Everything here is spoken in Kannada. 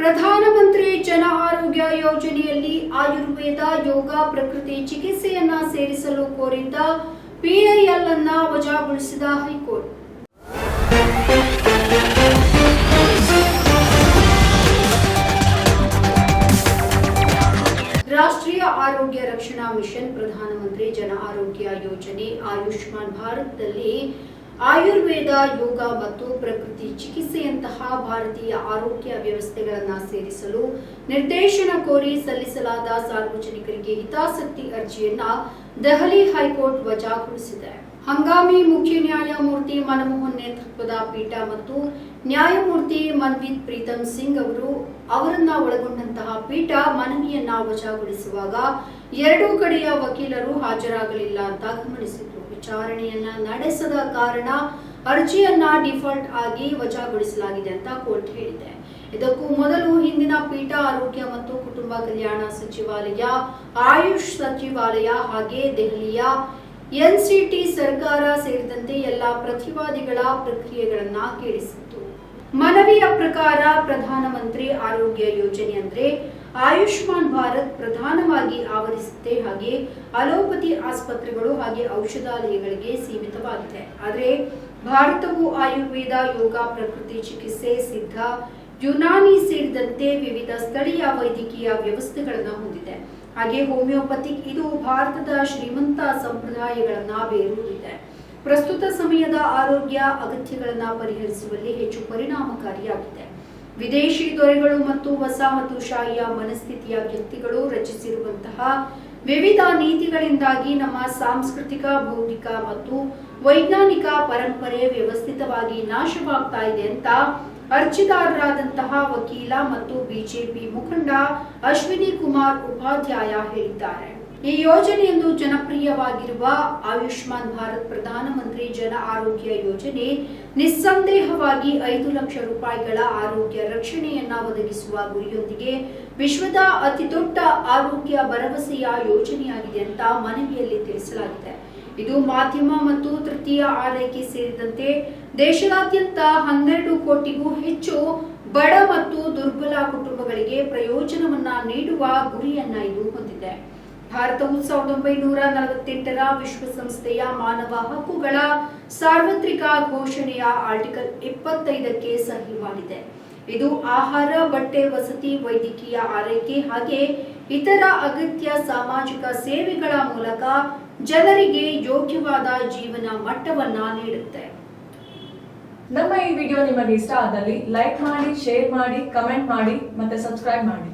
ಪ್ರಧಾನಮಂತ್ರಿ ಜನ ಆರೋಗ್ಯ ಯೋಜನೆಯಲ್ಲಿ ಆಯುರ್ವೇದ, ಯೋಗ, ಪ್ರಕೃತಿ ಚಿಕಿತ್ಸೆಯನ್ನ ಸೇರಿಸಲು ಕೋರಿದ್ದ ಪಿಐಎಲ್ ಅನ್ನ ವಜಾಗೊಳಿಸಿದ ಹೈಕೋರ್ಟ್. ರಾಷ್ಟ್ರೀಯ ಆರೋಗ್ಯ ರಕ್ಷಣಾ ಮಿಷನ್ ಪ್ರಧಾನಮಂತ್ರಿ ಜನ ಆರೋಗ್ಯ ಯೋಜನೆ ಆಯುಷ್ಮಾನ್ ಭಾರತದಲ್ಲಿ ಆಯುರ್ವೇದ, ಯೋಗ ಮತ್ತು ಪ್ರಕೃತಿ ಚಿಕಿತ್ಸೆಯಂತಹ ಭಾರತೀಯ ಆರೋಗ್ಯ ವ್ಯವಸ್ಥೆಗಳನ್ನು ಸೇರಿಸಲು ನಿರ್ದೇಶನ ಕೋರಿ ಸಲ್ಲಿಸಲಾದ ಸಾರ್ವಜನಿಕರಿಗೆ ಹಿತಾಸಕ್ತಿ ಅರ್ಜಿಯನ್ನ ದೆಹಲಿ ಹೈಕೋರ್ಟ್ ವಜಾಗೊಳಿಸಿದೆ. ಹಂಗಾಮಿ ಮುಖ್ಯ ನ್ಯಾಯಮೂರ್ತಿ ಮನಮೋಹನ್ ನೇತೃತ್ವದ ಪೀಠ ಮತ್ತು ನ್ಯಾಯಮೂರ್ತಿ ಮನ್ವಿತ್ ಪ್ರೀತಮ್ ಸಿಂಗ್ ಅವರು ಅವರನ್ನ ಒಳಗೊಂಡಂತಹ ಪೀಠ ಮನವಿಯನ್ನ ವಜಾಗೊಳಿಸುವಾಗ ಎರಡೂ ಕಡೆಯ ವಕೀಲರು ಹಾಜರಾಗಲಿಲ್ಲ ಅಂತ ಗಮನಿಸಿದ್ರು. ವಿಚಾರಣೆಯನ್ನ ನಡೆಸದ ಕಾರಣ ಅರ್ಜಿಯನ್ನ ಡಿಫಾಲ್ಟ್ ಆಗಿ ವಜಾಗೊಳಿಸಲಾಗಿದೆ ಅಂತ ಕೋರ್ಟ್ ಹೇಳಿದೆ. ಇದಕ್ಕೂ ಮೊದಲು ಹಿಂದಿನ ಪೀಠ ಆರೋಗ್ಯ ಮತ್ತು ಕುಟುಂಬ ಕಲ್ಯಾಣ ಸಚಿವಾಲಯ, ಆಯುಷ್ ಸಚಿವಾಲಯ ಹಾಗೆ ದೆಹಲಿಯ ಎನ್ಸಿಟಿ ಸರ್ಕಾರ ಸೇರಿದಂತೆ ಎಲ್ಲ ಪ್ರತಿವಾದಿಗಳ ಪ್ರಕ್ರಿಯೆಗಳನ್ನ ಕೇಳಿಸಿತ್ತು. ಮನವಿಯ ಪ್ರಕಾರ ಪ್ರಧಾನಮಂತ್ರಿ ಆರೋಗ್ಯ ಯೋಜನೆ ಅಂದ್ರೆ ಆಯುಷ್ಮಾನ್ ಭಾರತ್ ಪ್ರಧಾನವಾಗಿ ಆವರಿಸುತ್ತೆ ಹಾಗೆ ಅಲೋಪತಿ ಆಸ್ಪತ್ರೆಗಳು ಹಾಗೆ ಔಷಧಾಲಯಗಳಿಗೆ ಸೀಮಿತವಾಗಿದೆ. ಆದರೆ ಭಾರತವು ಆಯುರ್ವೇದ, ಯೋಗ, ಪ್ರಕೃತಿ ಚಿಕಿತ್ಸೆ, ಸಿದ್ಧ, ಯುನಾನಿ ಸೇರಿದಂತೆ ವಿವಿಧ ಸ್ಥಳೀಯ ವೈದ್ಯಕೀಯ ವ್ಯವಸ್ಥೆಗಳನ್ನು ಹೊಂದಿದೆ. ಹಾಗೆ ಹೋಮಿಯೋಪತಿ ಇದು ಭಾರತದ ಶ್ರೀಮಂತ ಸಂಪ್ರದಾಯಗಳನ್ನ ಬೇರೂರಿದೆ. ಪ್ರಸ್ತುತ ಸಮಯದ ಆರೋಗ್ಯ ಅಗತ್ಯಗಳನ್ನು ಪರಿಹರಿಸುವಲ್ಲಿ ಹೆಚ್ಚು ಪರಿಣಾಮಕಾರಿಯಾಗಿದೆ. ವಿದೇಶಿ ದೊರೆಗಳು ಮತ್ತು ವಸಾಹತುಶಾಹಿಯ ಮನಸ್ಥಿತಿಯ ವ್ಯಕ್ತಿಗಳು ರಚಿಸಿರುವಂತಹ ವಿವಿಧ ನೀತಿಗಳಿಂದಾಗಿ ನಮ್ಮ ಸಾಂಸ್ಕೃತಿಕ, ಬೌದ್ಧಿಕ ಮತ್ತು ವೈಜ್ಞಾನಿಕ ಪರಂಪರೆ ವ್ಯವಸ್ಥಿತವಾಗಿ ನಾಶವಾಗ್ತಾ ಇದೆ ಅಂತ ಅರ್ಜಿದಾರರಾದಂತಹ ವಕೀಲ ಮತ್ತು ಬಿಜೆಪಿ ಮುಖಂಡ ಅಶ್ವಿನಿ ಕುಮಾರ್ ಉಪಾಧ್ಯಾಯ ಹೇಳಿದ್ದಾರೆ. ಈ ಯೋಜನೆಯೊಂದು ಜನಪ್ರಿಯವಾಗಿರುವ ಆಯುಷ್ಮಾನ್ ಭಾರತ್ ಪ್ರಧಾನಮಂತ್ರಿ ಜನ ಆರೋಗ್ಯ ಯೋಜನೆ ನಿಸ್ಸಂದೇಹವಾಗಿ ಐದು ಲಕ್ಷ ರೂಪಾಯಿಗಳ ಆರೋಗ್ಯ ರಕ್ಷಣೆಯನ್ನ ಒದಗಿಸುವ ಗುರಿಯೊಂದಿಗೆ ವಿಶ್ವದ ಅತಿದೊಡ್ಡ ಆರೋಗ್ಯ ಭರವಸೆಯ ಯೋಜನೆಯಾಗಿದೆ ಅಂತ ಮನವಿಯಲ್ಲಿ ತಿಳಿಸಲಾಗಿದೆ. ಇದು ಮಾಧ್ಯಮ ಮತ್ತು ತೃತೀಯ ಆರೈಕೆ ಸೇರಿದಂತೆ ದೇಶದಾದ್ಯಂತ ಹನ್ನೆರಡು ಕೋಟಿಗೂ ಹೆಚ್ಚು ಬಡ ಮತ್ತು ದುರ್ಬಲ ಕುಟುಂಬಗಳಿಗೆ ಪ್ರಯೋಜನವನ್ನ ನೀಡುವ ಗುರಿಯನ್ನ ಇದು ಹೊಂದಿದೆ. ಭಾರತವು ಸಾವಿರದ ಒಂಬೈನೂರ ನಲವತ್ತೆಂಟರ ವಿಶ್ವಸಂಸ್ಥೆಯ ಮಾನವ ಹಕ್ಕುಗಳ ಸಾರ್ವತ್ರಿಕ ಘೋಷಣೆಯ ಆರ್ಟಿಕಲ್ ಇಪ್ಪತ್ತೈದಕ್ಕೆ ಸಹಿ ಮಾಡಿದೆ. ಇದು ಆಹಾರ, ಬಟ್ಟೆ, ವಸತಿ, ವೈದ್ಯಕೀಯ ಆರೈಕೆ ಹಾಗೆ ಇತರ ಅಗತ್ಯ ಸಾಮಾಜಿಕ ಸೇವೆಗಳ ಮೂಲಕ ಜನರಿಗೆ ಯೋಗ್ಯವಾದ ಜೀವನ ಮಟ್ಟವನ್ನ ನೀಡುತ್ತೆ. ನಮ್ಮ ಈ ವಿಡಿಯೋ ನಿಮಗೆ ಇಷ್ಟ ಆದಲ್ಲಿ ಲೈಕ್ ಮಾಡಿ, ಶೇರ್ ಮಾಡಿ, ಕಮೆಂಟ್ ಮಾಡಿ ಮತ್ತೆ ಸಬ್ಸ್ಕ್ರೈಬ್ ಮಾಡಿ.